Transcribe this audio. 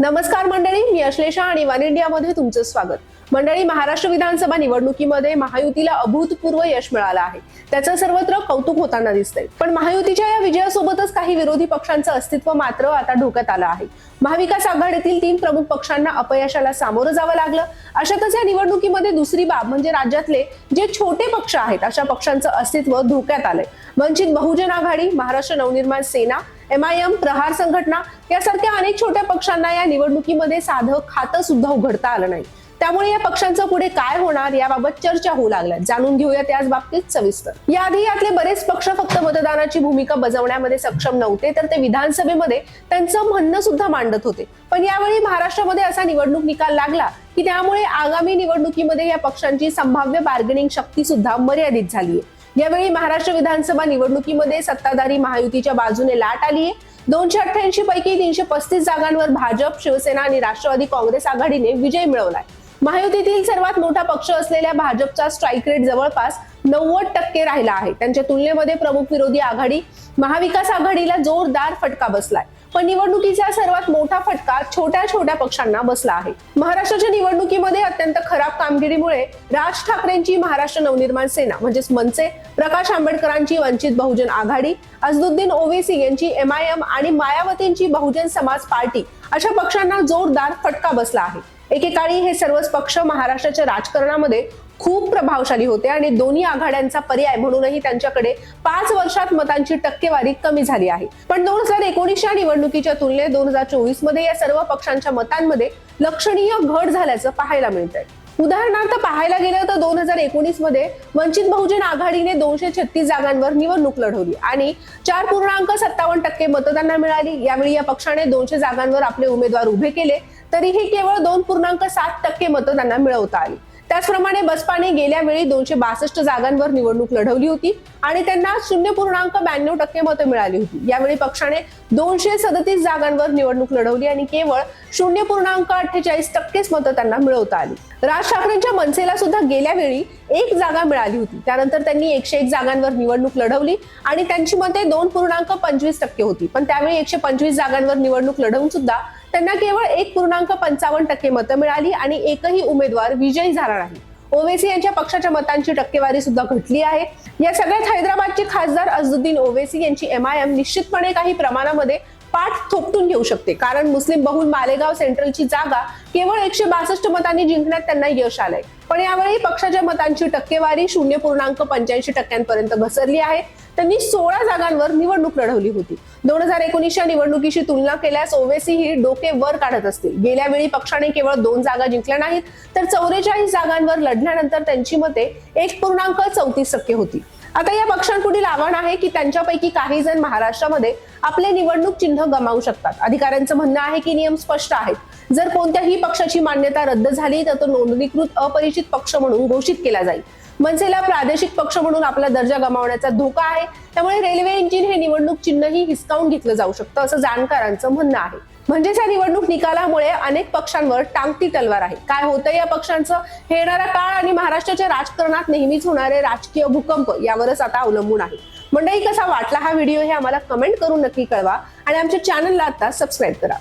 नमस्कार मंडळी मी अश्लेषा आणि वन इंडियामध्ये तुमचं स्वागत. मंडळी महाराष्ट्र विधानसभा निवडणुकीमध्ये महायुतीला अभूतपूर्व यश मिळालं आहे. त्याचं सर्वत्र कौतुक होताना दिसतंय. पण महायुतीच्या या विजयासोबतच काही विरोधी पक्षांचं अस्तित्व मात्र आता धोक्यात आलं आहे. महाविकास आघाडीतील तीन प्रमुख पक्षांना अपयशाला सामोरं जावं लागलं. अशातच या निवडणुकीमध्ये दुसरी बाब म्हणजे राज्यातले जे छोटे पक्ष आहेत अशा पक्षांचं अस्तित्व धोक्यात आलंय. Vanchit Bahujan Aghadi Maharashtra Navnirman Sena M I M Prahar Sanghatana यासारख्या अनेक छोट्या पक्षांना या निवडणुकीमध्ये साधं खातं सुद्धा उघडता आलं नाही. त्यामुळे या पक्षांचं पुढे काय होणार याबाबत चर्चा होऊ लागल्या जाणून घेऊया त्याच बाबतीत सविस्तर. याआधी यातले बरेच पक्ष फक्त मतदानाची भूमिका बजावण्यामध्ये सक्षम नव्हते तर ते विधानसभेमध्ये त्यांचं म्हणणं सुद्धा मांडत होते. पण यावेळी महाराष्ट्रामध्ये असा निवडणूक निकाल लागला की त्यामुळे आगामी निवडणुकीमध्ये या पक्षांची संभाव्य बार्गेनिंग शक्ती सुद्धा मर्यादित झाली आहे यावेळी महाराष्ट्र विधानसभा निवडणुकीमध्ये सत्ताधारी महायुतीच्या बाजूने लाट आली आहे दोनशे अठ्ठ्याऐंशी पैकी तीनशे पस्तीस जागांवर भाजप शिवसेना आणि राष्ट्रवादी काँग्रेस आघाडीने विजय मिळवलाय. महायुतीतील सर्वात मोठा पक्ष असलेल्या भाजपचा स्ट्राईक रेट जवळपास नव्वद टक्के राहिला आहे. त्यांच्या तुलनेमध्ये प्रमुख विरोधी आघाडी महाविकास आघाडीला जोरदार फटका बसलाय. पण निवडणुकीचा सर्वात मोठा फटका छोट्या छोट्या पक्षांना बसला आहे. महाराष्ट्राच्या निवडणुकीमध्ये अत्यंत खराब कामगिरीमुळे राज ठाकरेंची महाराष्ट्र नवनिर्माण सेना म्हणजेच मनसे प्रकाश आंबेडकरांची वंचित बहुजन आघाडी अजदुद्दीन ओवेसी यांची एम आय एम आणि मायावतींची बहुजन समाज पार्टी अशा पक्षांना जोरदार फटका बसला आहे. एकेकाळी हे सर्वच पक्ष महाराष्ट्राच्या राजकारणामध्ये खूप प्रभावशाली होते आणि दोन्ही आघाड्यांचा पर्याय म्हणूनही त्यांच्याकडे पाच वर्षात मतांची टक्केवारी कमी झाली आहे. पण दोन हजार एकोणीसच्या निवडणुकीच्या तुलनेत दोन हजार चोवीसमध्ये या सर्व पक्षांच्या मतांमध्ये लक्षणीय घट झाल्याचं पाहायला मिळतंय. उदाहरणार्थ पाहायला गेलं तर दोन हजार एकोणीसमध्ये वंचित बहुजन आघाडीने दोनशे छत्तीस जागांवर निवडणूक लढवली आणि चार पूर्णांक सत्तावन्न टक्के मतदारांना मिळाली. यावेळी या पक्षाने दोनशे जागांवर आपले उमेदवार उभे केले. तरीही केवळ दोन पूर्णांक सात टक्के मतदारांना मिळवता आली. त्याचप्रमाणे बसपाने गेल्या वेळी दोनशे बासष्ट जागांवर निवडणूक लढवली होती आणि त्यांना शून्य पूर्णांक ब्याण्णव टक्के मतं मिळाली होती. यावेळी पक्षाने दोनशे सदतीस जागांवर निवडणूक लढवली आणि केवळ शून्य पूर्णांक अठ्ठेचाळीस टक्केच मतं त्यांना मिळवता आली. राज ठाकरेंच्या मनसेला सुद्धा गेल्या वेळी एक जागा मिळाली होती. त्यानंतर त्यांनी एकशे एक जागांवर निवडणूक लढवली आणि त्यांची मते दोन पूर्णांक पंचवीस टक्के होती. पण त्यावेळी एकशे पंचवीस जागांवर निवडणूक लढवून सुद्धा त्यांना केवळ एक पूर्णांक पंचावन्न टक्के मतं मिळाली आणि एकही उमेदवार विजयी झाला नाही. ओवेसी यांच्या पक्षाच्या मतांची टक्केवारी सुद्धा घटली आहे. या सगळ्यात हैदराबादचे खासदार अझुद्दीन ओवेसी यांची एम आय एम निश्चितपणे काही प्रमाणामध्ये पाठ थोपटून घेऊ शकते. कारण मुस्लिम बहुल मालेगाव सेंट्रलची जागा केवळ एकशे बासष्ट मतांनी जिंकण्यात त्यांना यश आलंय. पण यावेळी पक्षाच्या मतांची टक्केवारी शून्य पूर्णांक पंच्याऐंशी टक्क्यांपर्यंत घसरली आहे. त्यांनी सोळा जागांवर निवडणूक लढवली होती. दोन हजार एकोणीसच्या निवडणुकीशी तुलना केल्यास ओवेसी ही डोके वर काढत असतील. गेल्या वेळी पक्षाने केवळ दोन जागा जिंकल्या नाहीत तर चौवेचाळीस जागांवर लढल्यानंतर त्यांची मते एक पूर्णांक चौतीस टक्के होती. आता या पक्षांपुढील आव्हान आहे की त्यांच्यापैकी काही जण महाराष्ट्रामध्ये आपले निवडणूक चिन्ह गमावू शकतात. अधिकाऱ्यांचं म्हणणं आहे की नियम स्पष्ट आहेत. जर कोणत्याही पक्षाची मान्यता रद्द झाली तर तो नोंदणीकृत अपरिचित पक्ष म्हणून घोषित केला जाईल. मनसेला प्रादेशिक पक्ष म्हणून आपला दर्जा गमावण्याचा धोका आहे. त्यामुळे रेल्वे इंजिन हे निवडणूक चिन्हही हिसकावून घेतलं जाऊ शकतं असं जाणकारांचं म्हणणं आहे. म्हणजेच या निवडणूक निकालामुळे अनेक पक्षांवर टांगती तलवार आहे. काय होतं या पक्षांचं? हे येणारा काळ आणि महाराष्ट्राच्या राजकारणात नेहमीच होणारे राजकीय भूकंप यावरच आता अवलंबून आहे. मंडळी कसा वाटला हा व्हिडिओ हे आम्हाला कमेंट करून नक्की कळवा आणि आमच्या चॅनलला आता सबस्क्राईब करा.